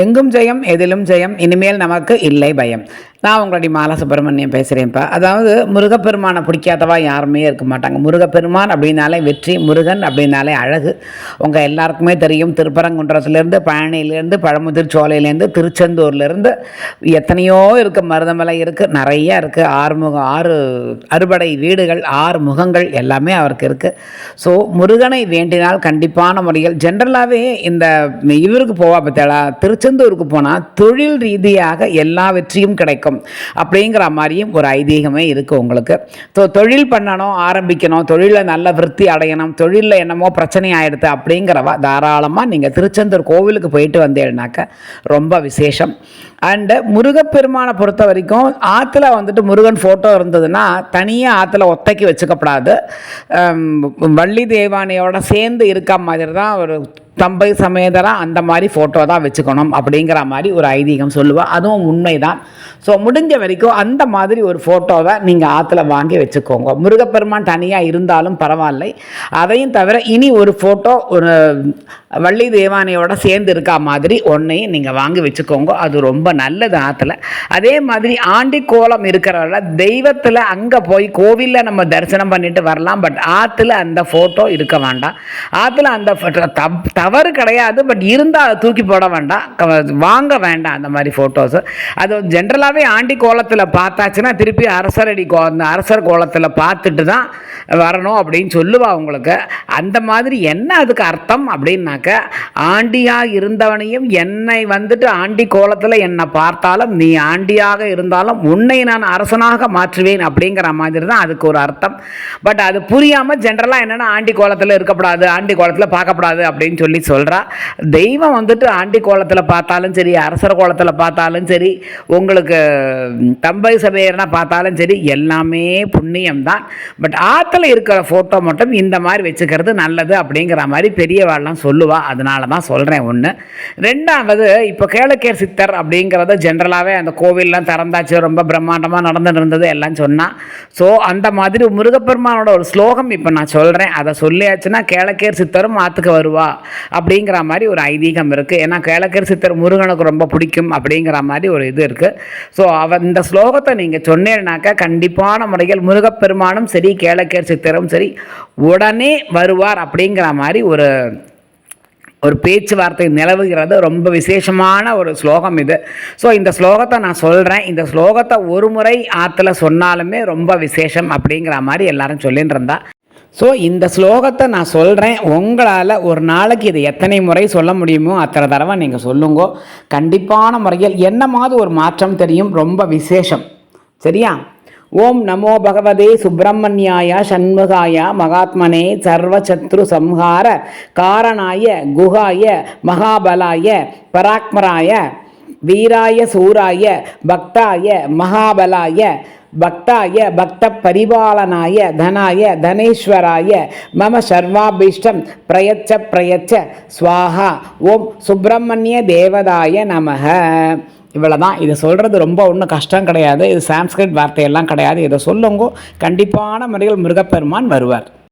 எங்கும் ஜெயம் எதிலும் ஜெயம் இனிமேல் நமக்கு இல்லை பயம். நான் உங்களுடைய மாலா சுப்பிரமணியம் பேசுகிறேன்ப்பா அதாவது முருகப்பெருமானை பிடிக்காதவா யாருமே இருக்க மாட்டாங்க. முருகப்பெருமான் அப்படின்னாலே வெற்றி முருகன் அப்படின்னாலே அழகு. உங்கள் எல்லாருக்குமே தெரியும் திருப்பரங்குன்றத்துலேருந்து பழனியிலேருந்து பழமுதிர் சோலையிலேருந்து திருச்செந்தூர்லேருந்து எத்தனையோ இருக்குது மருதமலை இருக்குது நிறைய இருக்குது ஆறுமுகம் ஆறு அறுபடை வீடுகள் ஆறு முகங்கள் எல்லாமே அவருக்கு இருக்குது ஸோ முருகனை வேண்டினால் கண்டிப்பான முறையில் ஜென்ரலாகவே இந்த இவருக்கு போவா பார்த்தா திருச்செந்தூருக்கு போனால் தொழில் ரீதியாக எல்லா வெற்றியும் கிடைக்கும். அப்படிங்கிற மாதிரியும் ஒரு ஐதீகமே இருக்குது உங்களுக்கு. ஸோ தொழில் பண்ணணும் ஆரம்பிக்கணும் தொழிலில் நல்ல விருத்தி அடையணும் தொழிலில் என்னமோ பிரச்சனை ஆகிடுது அப்படிங்கிறவ தாராளமாக நீங்கள் திருச்செந்தூர் கோவிலுக்கு போயிட்டு வந்தேன்னாக்க ரொம்ப விசேஷம். அண்டு முருகப்பெருமானை பொறுத்த வரைக்கும் ஆற்றுல வந்துட்டு முருகன் ஃபோட்டோ இருந்ததுன்னா தனியாக ஆற்றுல ஒத்தைக்கு வச்சுக்கப்படாது. வள்ளி தேவானையோட சேர்ந்து இருக்க மாதிரி தான் ஒரு தம்பை சமேதராக அந்த மாதிரி ஃபோட்டோ தான் வச்சுக்கணும் அப்படிங்கிற மாதிரி ஒரு ஐதீகம் சொல்லுவா. அதுவும் உண்மை தான் ஸோ முடிஞ்ச வரைக்கும் அந்த மாதிரி ஒரு ஃபோட்டோவை நீங்கள் ஆற்றுல வாங்கி வச்சுக்கோங்க. முருகப்பெருமான் தனியாக இருந்தாலும் பரவாயில்லை. அதையும் தவிர இனி ஒரு ஃபோட்டோ ஒரு வள்ளி தேவானையோட சேர்ந்து இருக்கா மாதிரி ஒன்றையும் நீங்கள் வாங்கி வச்சுக்கோங்க. அது ரொம்ப நல்லது ஆற்றுல அதே மாதிரி ஆண்டி கோலம் இருக்கிறவங்கள தெய்வத்தில் அங்கே போய் கோவிலில் நம்ம தரிசனம் பண்ணிட்டு வரலாம். பட் ஆற்றுல அந்த ஃபோட்டோ இருக்க வேண்டாம். ஆற்றுல அந்த ஃபோட்டோ தப் தவறு கிடையாது பட் இருந்தால் அதை தூக்கி போட வேண்டாம். வாங்க வேண்டாம் அந்த மாதிரி ஃபோட்டோஸு அது ஜென்ரலாகவே ஆண்டி கோலத்தில் பார்த்தாச்சுன்னா திருப்பி அரசரடி கோ அந்த அரசர் கோலத்தில் பார்த்துட்டு தான் வரணும் அப்படின்னு சொல்லுவா உங்களுக்கு. அந்த மாதிரி என்ன அதுக்கு அர்த்தம் அப்படின்னாக்க ஆண்டியாக இருந்தவனையும் என்னை வந்துட்டு ஆண்டி கோலத்தில் என்னை பார்த்தாலும் நீ ஆண்டியாக இருந்தாலும் உன்னை நான் அரசனாக மாற்றுவேன் அப்படிங்கிற மாதிரி தான் அதுக்கு ஒரு அர்த்தம். பட் அது புரியாமல் ஜென்ரலாக என்னென்னா ஆண்டி கோலத்தில் இருக்கக்கூடாது ஆண்டி கோலத்தில் பார்க்கக்கூடாது அப்படின்னு சொல்லி சொல்கிறா தெய்வம் வந்துட்டு ஆண்டி கோலத்தில் பார்த்தாலும் சரி அரசர் கோலத்தில் பார்த்தாலும் சரி உங்களுக்கு தம்பை சபையர்னா பார்த்தாலும் சரி எல்லாமே புண்ணியம் தான் பட் பக்கத்தில் இருக்கிற ஃபோட்டோ மட்டும் இந்த மாதிரி வச்சுக்கிறது நல்லது அப்படிங்கிற மாதிரி பெரியவாள்லாம் சொல்லுவாள் அதனால தான் சொல்கிறேன் ஒன்று ரெண்டாவது இப்போ கேளுக்கேர் சித்தர் அப்படிங்கிறத ஜென்ரலாகவே அந்த கோவில்லாம் திறந்தாச்சு. ரொம்ப பிரம்மாண்டமாக நடந்துட்டு இருந்தது எல்லாம் சொன்னால் ஸோ அந்த மாதிரி முருகப்பெருமானோட ஒரு ஸ்லோகம் இப்போ நான் சொல்கிறேன் அதை சொல்லியாச்சுன்னா கேளக்கேர் சித்தரும் ஆற்றுக்கு வருவா அப்படிங்கிற மாதிரி ஒரு ஐதீகம் இருக்குது ஏன்னா கேளக்கேர் சித்தர் முருகனுக்கு ரொம்ப பிடிக்கும் அப்படிங்கிற மாதிரி ஒரு இது இருக்குது ஸோ அவ இந்த ஸ்லோகத்தை நீங்கள் சொன்னேன்னாக்கா கண்டிப்பான முறையில் முருகப்பெருமானும் சரி கேளக்கேர் சித்தரும் சரி உடனே வருவார் அப்படிங்கிற மாதிரி ஒரு ஒரு பேச்சுவார்த்தை நிலவுகிறது. ரொம்ப விசேஷமான ஒரு ஸ்லோகம் இது. ஸோ இந்த ஸ்லோகத்தை நான் சொல்கிறேன் இந்த ஸ்லோகத்தை ஒரு முறை ஆற்றுல சொன்னாலுமே ரொம்ப விசேஷம் அப்படிங்கிற மாதிரி எல்லாரும் சொல்லின்னு இருந்தா ஸோ இந்த ஸ்லோகத்தை நான் சொல்கிறேன் உங்களால் ஒரு நாளைக்கு இது எத்தனை முறை சொல்ல முடியுமோ அத்தனை தடவை நீங்கள் சொல்லுங்க. கண்டிப்பான முறையில் என்னமாவது ஒரு மாற்றம் தெரியும்? ரொம்ப விசேஷம். சரியா? ஓம் நமோ பகவதே சுப்பிரமணியாய சண்முகாய மகாத்மனே சர்வசத்ரு சம்ஹார காரணாய குகாய மகாபலாய பராக்மராய வீராய சூராய பக்தாய மகாபலாய பக்தாய பக்த பரிபாலனாய தனாய தனேஸ்வராய மம சர்வாபீஷ்டம் பிரயச்ச பிரயச்ச. ஸ்வாஹா. ஓம் சுப்பிரமணிய தேவதாய நமக. இவ்வளோ தான் இதை சொல்கிறது ரொம்ப ஒன்றும் கஷ்டம் கிடையாது. இது சான்ஸ்கிரிட் வார்த்தையெல்லாம் கிடையாது. இதை சொல்லுங்க. கண்டிப்பான முறையில் முருகப்பெருமான் வருவார்.